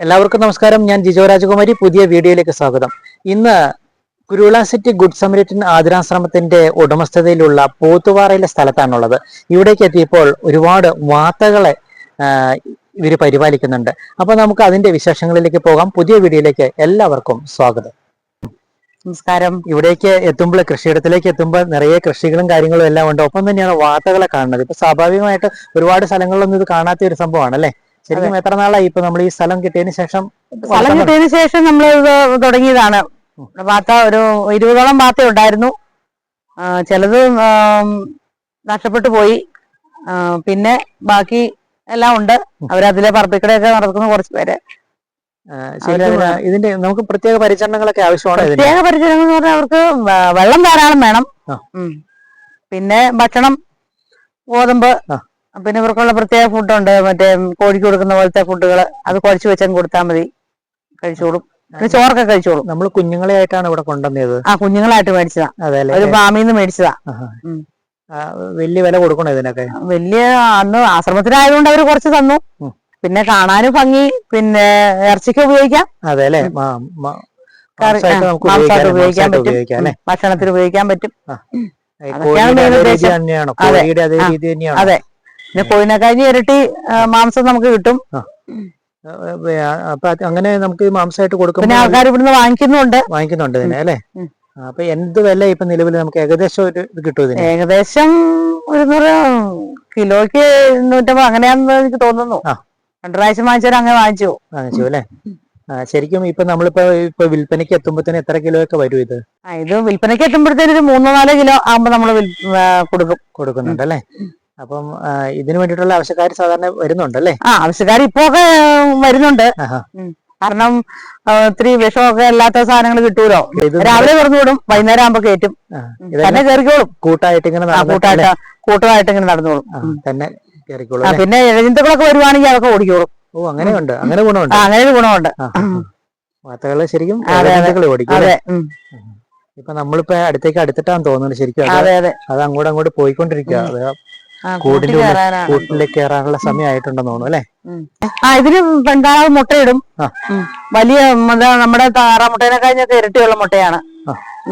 എല്ലാവർക്കും നമസ്കാരം. ഞാൻ ജിജോ രാജകുമാരി. പുതിയ വീഡിയോയിലേക്ക് സ്വാഗതം. ഇന്ന് കുരുവിള സിറ്റി ഗുഡ് സമരിറ്റൻ ആതിരാശ്രമത്തിന്റെ ഉടമസ്ഥതയിലുള്ള പോത്തുവാറയിലെ സ്ഥലത്താണുള്ളത്. ഇവിടേക്ക് എത്തിയപ്പോൾ ഒരുപാട് വാർത്തകളെ ഇവർ പരിപാലിക്കുന്നുണ്ട്. അപ്പൊ നമുക്ക് അതിന്റെ വിശേഷങ്ങളിലേക്ക് പോകാം. പുതിയ വീഡിയോയിലേക്ക് എല്ലാവർക്കും സ്വാഗതം. നമസ്കാരം. ഇവിടേക്ക് എത്തുമ്പോൾ കൃഷിയിടത്തിലേക്ക് എത്തുമ്പോൾ നിറയെ കൃഷികളും കാര്യങ്ങളും എല്ലാം ഉണ്ട്. ഒപ്പം തന്നെയാണ് വാർത്തകളെ കാണുന്നത്. ഇപ്പൊ സ്വാഭാവികമായിട്ട് ഒരുപാട് സ്ഥലങ്ങളിലൊന്നും ഇത് കാണാത്ത ഒരു സംഭവമാണ് അല്ലേ? ശരിക്കും എത്ര നാളായി ഇപ്പൊ നമ്മൾ ഈ സ്ഥലം കിട്ടിയതിന് ശേഷം സ്ഥലം കിട്ടിയതിന് ശേഷം നമ്മൾ തുടങ്ങിയതാണ്. പാത്ത ഒരു ഇരുപതോളം പാത്ത ഉണ്ടായിരുന്നു. ചിലത് നഷ്ടപ്പെട്ടു പോയി. പിന്നെ ബാക്കി എല്ലാം ഉണ്ട്. അവരതിലെ പറപ്പിക്കടയൊക്കെ നടക്കുന്ന കുറച്ച് പേര്. ഇതിന്റെ നമുക്ക് പ്രത്യേക പരിചരണങ്ങളൊക്കെ ആവശ്യമാണ് പ്രത്യേക പരിചരണം എന്ന് പറഞ്ഞാൽ അവർക്ക് വെള്ളം ധാരാളം വേണം. പിന്നെ ഭക്ഷണം ഗോതമ്പ്. പിന്നെ ഇവർക്കുള്ള പ്രത്യേക ഫുഡുണ്ട് മറ്റേ കോഴിക്ക് കൊടുക്കുന്ന പോലത്തെ ഫുഡുകൾ അത് കുഴച്ചു വെച്ചാൽ കൊടുത്താൽ മതി. കഴിച്ചോളും. പിന്നെ ചോറൊക്കെ കഴിച്ചോളും. നമ്മൾ കുഞ്ഞുങ്ങളെ ആയിട്ടാണ് ഇവിടെ കൊണ്ടുവന്നത്. ആ കുഞ്ഞുങ്ങളായിട്ട് മേടിച്ചതാ. ഒരു ഫാമിൽ നിന്ന് മേടിച്ചതാ വലിയ വില കൊടുക്കണോ ഇതിനൊക്കെ? വലിയ അന്ന് ആശ്രമത്തിലായതുകൊണ്ട് അവർ കുറച്ച് തന്നു. പിന്നെ കാണാനും ഭംഗി. പിന്നെ ഇറച്ചിക്ക് ഉപയോഗിക്കാം. അതെ അല്ലേ? ഉപയോഗിക്കാൻ പറ്റും. ഭക്ഷണത്തിന് ഉപയോഗിക്കാൻ പറ്റും. അതൊക്കെയാണ് ഉദ്ദേശം. അതെ. പിന്നെ കോഴിനെ കഴിഞ്ഞ് ഇരട്ടി മാംസം നമുക്ക് കിട്ടും. അപ്പൊ അങ്ങനെ നമുക്ക് മാംസമായിട്ട് മാംസമായിട്ട് പിന്നെ ആൾക്കാർ ഇവിടുന്ന് വാങ്ങിക്കുന്നുണ്ട്. വാങ്ങിക്കുന്നുണ്ട് ഇതിനെ അല്ലേ? അപ്പൊ എന്ത് വില ഇപ്പൊ നിലവിൽ നമുക്ക് ഏകദേശം ഒരു ഇത് കിട്ടും ഇതിന്? ഏകദേശം ഒരു കിലോയ്ക്ക് നൂറ്റമ്പത് അങ്ങനെയാണെന്ന് എനിക്ക് തോന്നുന്നു. രണ്ടു പ്രാവശ്യം വാങ്ങിച്ചാൽ അങ്ങനെ വാങ്ങിച്ചു. വാങ്ങിച്ചു അല്ലേ? ശരിക്കും ഇപ്പൊ നമ്മളിപ്പോ ഇപ്പൊ വിൽപ്പനയ്ക്ക് എത്തുമ്പോഴത്തേന് എത്ര കിലോ ഒക്കെ വരും ഇത്? ഇത് വിൽപ്പനയ്ക്ക് എത്തുമ്പോഴത്തേന് ഒരു മൂന്നോ നാലോ കിലോ ആകുമ്പോ നമ്മൾ കൊടുക്കും. കൊടുക്കുന്നുണ്ട് അല്ലേ? അപ്പം ഇതിനു വേണ്ടിട്ടുള്ള ആവശ്യക്കാർ സാധാരണ വരുന്നുണ്ട് അല്ലേ ആ ആവശ്യക്കാർ ഇപ്പൊ ഒക്കെ വരുന്നുണ്ട്. കാരണം ഒത്തിരി വിഷമൊക്കെ അല്ലാത്ത സാധനങ്ങൾ കിട്ടൂലോ? രാവിലെ തുറന്നു വിടും വൈകുന്നേരം ആകുമ്പോ കയറ്റും തന്നെ കയറിക്കോളും കൂട്ടായിട്ട് ഇങ്ങനെ കൂട്ടായിട്ട് കൂട്ടമായിട്ട് ഇങ്ങനെ നടന്നോളും. തന്നെ കയറിക്കോളും പിന്നെ ഇഴജന്തുക്കളൊക്കെ വരുവാണെങ്കിൽ അതൊക്കെ ഓടിക്കോളും. ഓ അങ്ങനെയുണ്ട്. അങ്ങനെ ഗുണമുണ്ട്. അങ്ങനെ ഗുണമുണ്ട്. വാർത്തകൾ ശരിക്കും ഓടിക്കും അതെ ഇപ്പൊ നമ്മളിപ്പോ അടുത്തേക്ക് അടുത്തിട്ടാന്ന് തോന്നുന്നുണ്ട് ശരിക്കും. അത് അതെ അതെ. അങ്ങോട്ടും അങ്ങോട്ട് പോയിക്കൊണ്ടിരിക്കുക കൂടിന്റെ കൂട്ടിൽ കയറാനുള്ള സമയമായിട്ടുണ്ടെന്ന് തോന്നുന്നു അല്ലെ? ആ ഇതിന് പെൺതാറാവ് മുട്ടയിടും. വലിയ നമ്മുടെ താറാമുട്ടേനെ കഴിഞ്ഞൊക്കെ ഇരട്ടിയുള്ള മുട്ടയാണ്.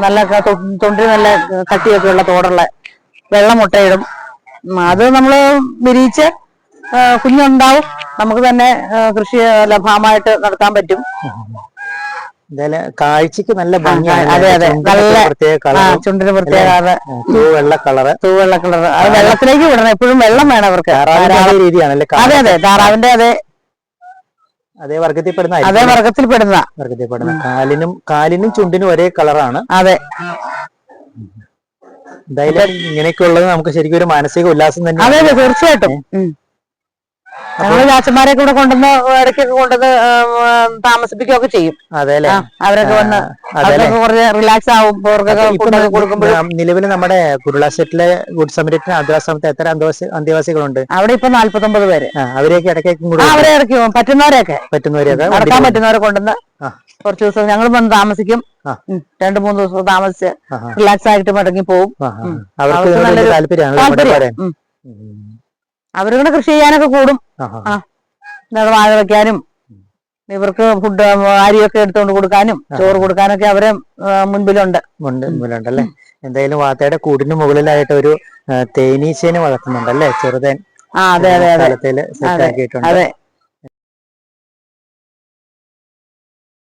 നല്ല തൊണ്ടി തൊണ്ടിൽ നല്ല കട്ടിയൊക്കെ ഉള്ള തോടുള്ള വെള്ള മുട്ടയിടും. അത് നമ്മൾ വിരിയിച്ച് കുഞ്ഞുണ്ടാവും. നമുക്ക് തന്നെ കൃഷി ലഭമായിട്ട് നടത്താൻ പറ്റും. എന്തായാലും കാഴ്ചക്ക് നല്ല ഭംഗിയാണ് അതെ, അതെ. നല്ല- പ്രത്യേക കളർ ചുണ്ടിന് പ്രത്യേക വെള്ള കളറ്. തൂവെള്ള കളർ അത് വെള്ളത്തിലേക്ക് വിടണം. എപ്പോഴും വെള്ളം വേണം അവർക്ക്. താറാവിന്റെ രീതിയാണല്ലേ? അതെ അതെ. താറാവിന്റെ അതേ. അതേ വർഗത്തിൽപ്പെടുന്ന അതേ അരിയാണ് വർഗത്തിൽ പെടുന്ന വർഗത്തിൽപ്പെടുന്ന. കാലിനും കാലിനും ചുണ്ടിനും ഒരേ കളറാണ്. അതെ. എന്തായാലും ഇങ്ങനെയൊക്കെ ഉള്ളത് നമുക്ക് ശരിക്കും ഒരു മാനസിക ഉല്ലാസം തന്നെ അതെ തീർച്ചയായിട്ടും. ഞങ്ങൾ ചാച്ചന്മാരെ കൂടെ കൊണ്ടുവന്ന് ഇടയ്ക്കൊക്കെ കൊണ്ടുവന്ന് താമസിപ്പിക്കുകയൊക്കെ ചെയ്യും. അവരൊക്കെ വന്ന് അവരൊക്കെ കുറച്ച് റിലാക്സ് ആവും അവർക്കൊക്കെ ഫുഡൊക്കെ കൊടുക്കുമ്പോഴും നിലവിൽ നമ്മുടെ കുരുളാശ്ശേരിലെ ഗുഡ് സമരത്തിന് അന്തരാശ്രമത്തെ എത്ര അന്തവാസി അന്തേവാസികളുണ്ട്? അവിടെ ഇപ്പൊ നാല്പത്തൊമ്പത് പേര്. അവരെയൊക്കെ ഇടയ്ക്കും കൂടെ അവരെ ഇറക്കി പോകും. പറ്റുന്നവരെയൊക്കെ. പറ്റുന്നവരെയൊക്കെ നടക്കാൻ പറ്റുന്നവരെ കൊണ്ടുവന്ന് കുറച്ച് ദിവസം ഞങ്ങൾ വന്ന് താമസിക്കും. രണ്ടു മൂന്ന് ദിവസം താമസിച്ച് റിലാക്സ് ആയിട്ട് മടങ്ങി പോകും. അവർക്ക് താല്പര്യമാണ്. അവരിങ്ങനെ കൃഷി ചെയ്യാനൊക്കെ കൂടും. ആ. വാഴ വെക്കാനും ഇവർക്ക് ഫുഡ് അരിയൊക്കെ എടുത്തുകൊണ്ട് കൊടുക്കാനും ചോറ് കൊടുക്കാനൊക്കെ അവരെ മുൻപിലുണ്ട്. മുൻപിലുണ്ട് അല്ലേ എന്തായാലും വാത്തയുടെ കൂടിന് മുകളിലായിട്ട് ഒരു തേനീച്ചേനെ തേനീച്ചേനെ വളർത്തുന്നുണ്ടല്ലേ? ചെറുതേൻ ആ അതെ അതെ അതെ. അതെ.